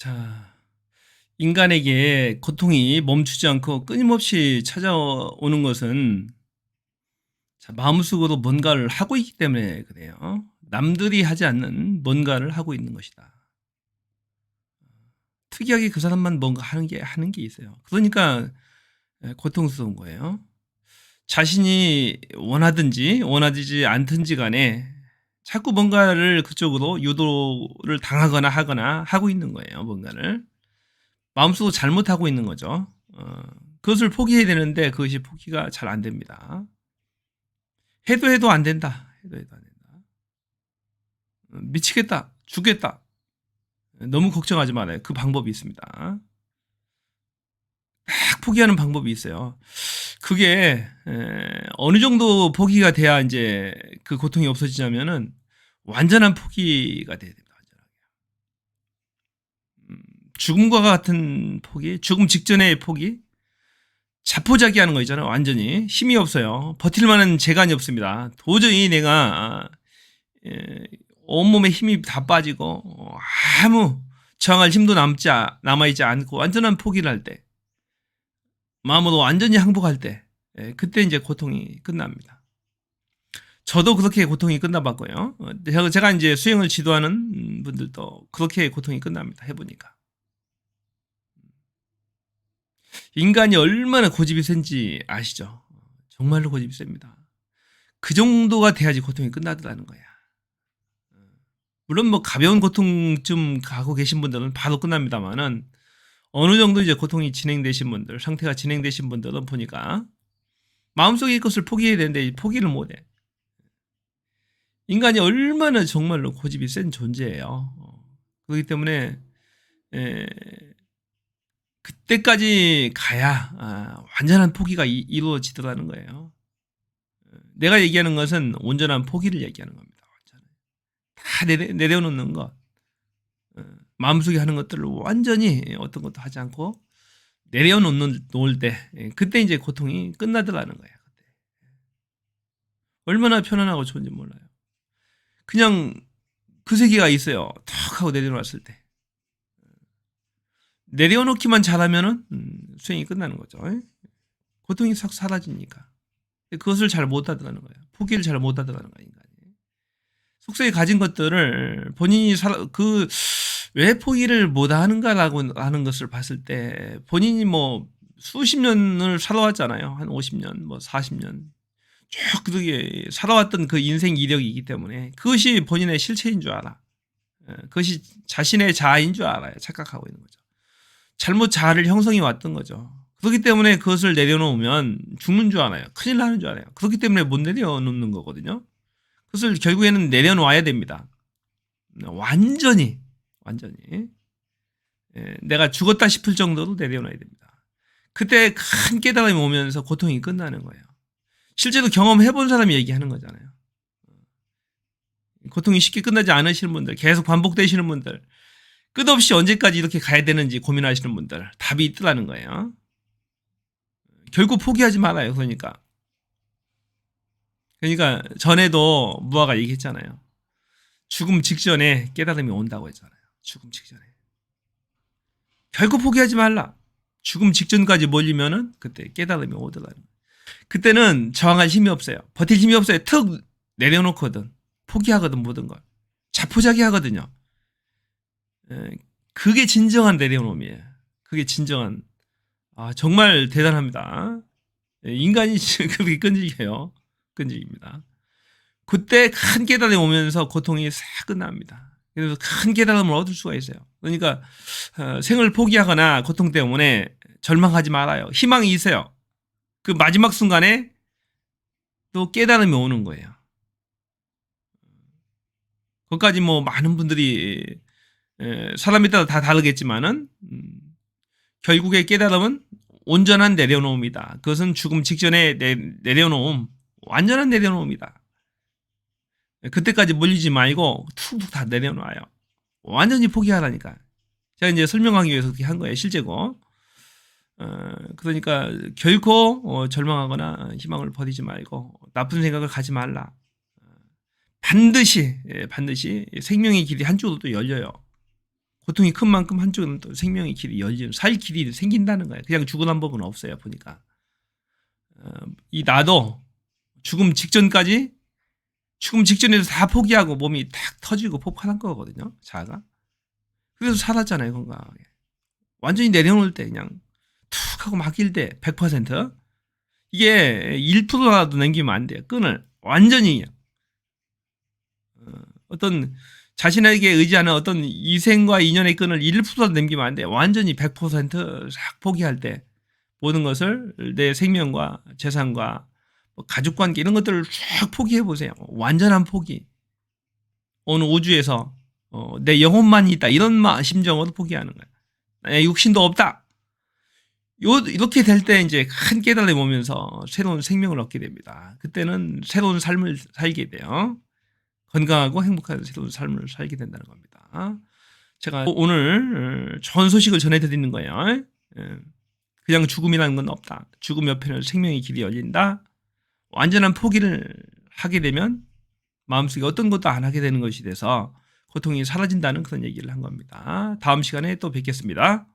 자, 인간에게 고통이 멈추지 않고 끊임없이 찾아오는 것은 자, 마음속으로 뭔가를 하고 있기 때문에 그래요. 남들이 하지 않는 뭔가를 하고 있는 것이다. 특이하게 그 사람만 뭔가 하는 게 하는 게 있어요. 그러니까 에, 고통스러운 거예요. 자신이 원하든지 원하지 않든지 간에 자꾸 뭔가를 그쪽으로 유도를 당하거나 하거나 하고 있는 거예요. 뭔가를 마음속으로 잘못하고 있는 거죠. 어, 그것을 포기해야 되는데 그것이 포기가 잘 안 됩니다. 해도 해도 안 된다. 해도 해도 안 된다. 어, 미치겠다. 죽겠다. 너무 걱정하지 말아요. 그 방법이 있습니다. 딱 포기하는 방법이 있어요. 그게 에, 어느 정도 포기가 돼야 이제 그 고통이 없어지냐면은 완전한 포기가 돼야 됩니다. 음, 죽음과 같은 포기, 죽음 직전의 포기, 자포자기하는 거 있잖아요. 완전히 힘이 없어요. 버틸 만한 재간이 없습니다. 도저히 내가 온몸에 힘이 다 빠지고 어, 아무 저항할 힘도 남지 남아 있지 않고 완전한 포기를 할 때. 마음으로 완전히 항복할 때 예, 그때 이제 고통이 끝납니다. 저도 그렇게 고통이 끝나봤고요. 어, 제가- 이제 수행을 지도하는 분들도 그렇게 고통이 끝납니다. 해보니까 인간이 얼마나 고집이 센지 아시죠? 정말로 고집이 셉니다. 그 정도가 돼야지 고통이 끝나더라는 거야. 물론 뭐 가벼운 고통쯤 가고 계신 분들은 바로 끝납니다만은 어느 정도 이제 고통이 진행되신 분들, 상태가 진행되신 분들은 보니까 마음속에 것을 포기해야 되는데 이 포기를 못해. 인간이 얼마나 정말로 고집이 센 존재예요. 어, 그렇기 때문에 에, 그때까지 가야 아, 완전한 포기가 이, 이루어지더라는 거예요. 어, 내가 얘기하는 것은 온전한 포기를 얘기하는 겁니다. 다 내려, 내려놓는 것. 어, 마음속에 하는 것들을 완전히 어떤 것도 하지 않고 내려놓는 놓을 때 예, 그때 이제 고통이 끝나더라는 거예요. 그때. 얼마나 편안하고 좋은지 몰라요. 그냥 그 세계가 있어요. 턱 하고 내려놨을 때. 내려놓기만 잘하면은 음, 수행이 끝나는 거죠. 예? 고통이 싹 사라지니까. 그것을 잘 못하더라는 거예요. 포기를 잘 못하더라는 거예요. 인간이. 속속에 가진 것들을 본인이 살아 그 왜 포기를 못 하는가라고 하는 것을 봤을 때 본인이 뭐 수십 년을 살아왔잖아요. 한 50년, 뭐 40년. 쭉 그렇게 살아왔던 그 인생 이력이기 때문에 그것이 본인의 실체인 줄 알아. 예, 그것이 자신의 자아인 줄 알아요. 착각하고 있는 거죠. 잘못 자아를 형성해 왔던 거죠. 그렇기 때문에 그것을 내려놓으면 죽는 줄 알아요. 큰일 나는 줄 알아요. 그렇기 때문에 못 내려놓는 거거든요. 그것을 결국에는 내려놓아야 됩니다. 완전히 완전히 예, 내가 죽었다 싶을 정도로 내려놔야 됩니다. 그때 큰 깨달음이 오면서 고통이 끝나는 거예요. 실제로 경험해 본 사람이 얘기하는 거잖아요. 고통이 쉽게 끝나지 않으시는 분들, 계속 반복되시는 분들, 끝없이 언제까지 이렇게 가야 되는지 고민하시는 분들 답이 있더라는 거예요. 결국 포기하지 말아요. 그러니까. 그러니까 전에도 무화가 얘기했잖아요. 죽음 직전에 깨달음이 온다고 했잖아요. 죽음 직전에. 결국 포기하지 말라. 죽음 직전까지 몰리면은 그때 깨달음이 오더라는. 그때는 저항할 힘이 없어요. 버틸 힘이 없어요. 턱 내려놓거든. 포기하거든 모든 걸. 자포자기 하거든요. 에, 그게 진정한 내려놓음이에요. 그게 진정한 아 정말 대단합니다. 에, 인간이 그렇게 끈질겨요. 끈질깁니다. 그때 큰 깨달음이 오면서 고통이 싹 끝납니다. 그래서 큰 깨달음을 얻을 수가 있어요. 그러니까 어, 생을 포기하거나 고통 때문에 절망하지 말아요. 희망이 있어요. 그 마지막 순간에 또 깨달음이 오는 거예요. 거기까지 뭐 많은 분들이 에, 사람에 따라 다 다르겠지만은 음, 결국의 깨달음은 온전한 내려놓음이다. 그것은 죽음 직전에 내, 내려놓음, 완전한 내려놓음이다. 그때까지 몰리지 말고 툭툭 다 내려놔요. 완전히 포기하라니까. 제가 이제 설명하기 위해서 그렇게 한 거예요, 실제고. 어, 그러니까 결코 어, 절망하거나 희망을 버리지 말고 나쁜 생각을 가지 말라. 어, 반드시 예, 반드시 생명의 길이 한쪽으로 또 열려요. 고통이 큰 만큼 한쪽은 또 생명의 길이 열리는 살 길이 생긴다는 거예요. 그냥 죽어난 법은 없어요. 보니까 어, 이 나도 죽음 직전까지 죽음 직전에도 다 포기하고 몸이 탁 터지고 폭발한 거거든요. 자가. 그래서 살았잖아요. 건강하게. 완전히 내려놓을 때 그냥 툭 하고 막힐 때 100% 이게 1%라도 남기면 안 돼요. 끈을 완전히 어, 어떤 자신에게 의지하는 어떤 이생과 인연의 끈을 1%라도 남기면 안 돼. 완전히 100%싹 포기할 때 모든 것을 내 생명과 재산과 뭐 가족 관계 이런 것들을 쫙 포기해 보세요. 완전한 포기. 어느 우주에서 어, 내 영혼만 있다 이런 마- 심정으로 포기하는 거야. 내 육신도 없다. 요 이렇게 될 때 이제 큰 깨달음이 오면서 새로운 생명을 얻게 됩니다. 그때는 새로운 삶을 살게 돼요. 건강하고 행복한 새로운 삶을 살게 된다는 겁니다. 제가 오늘 어, 좋은 소식을 전해드리는 거예요. 예. 그냥 죽음이라는 건 없다. 죽음 옆에는 생명의 길이 열린다. 완전한 포기를 하게 되면 마음속에 어떤 것도 안 하게 되는 것이 돼서 고통이 사라진다는 그런 얘기를 한 겁니다. 다음 시간에 또 뵙겠습니다.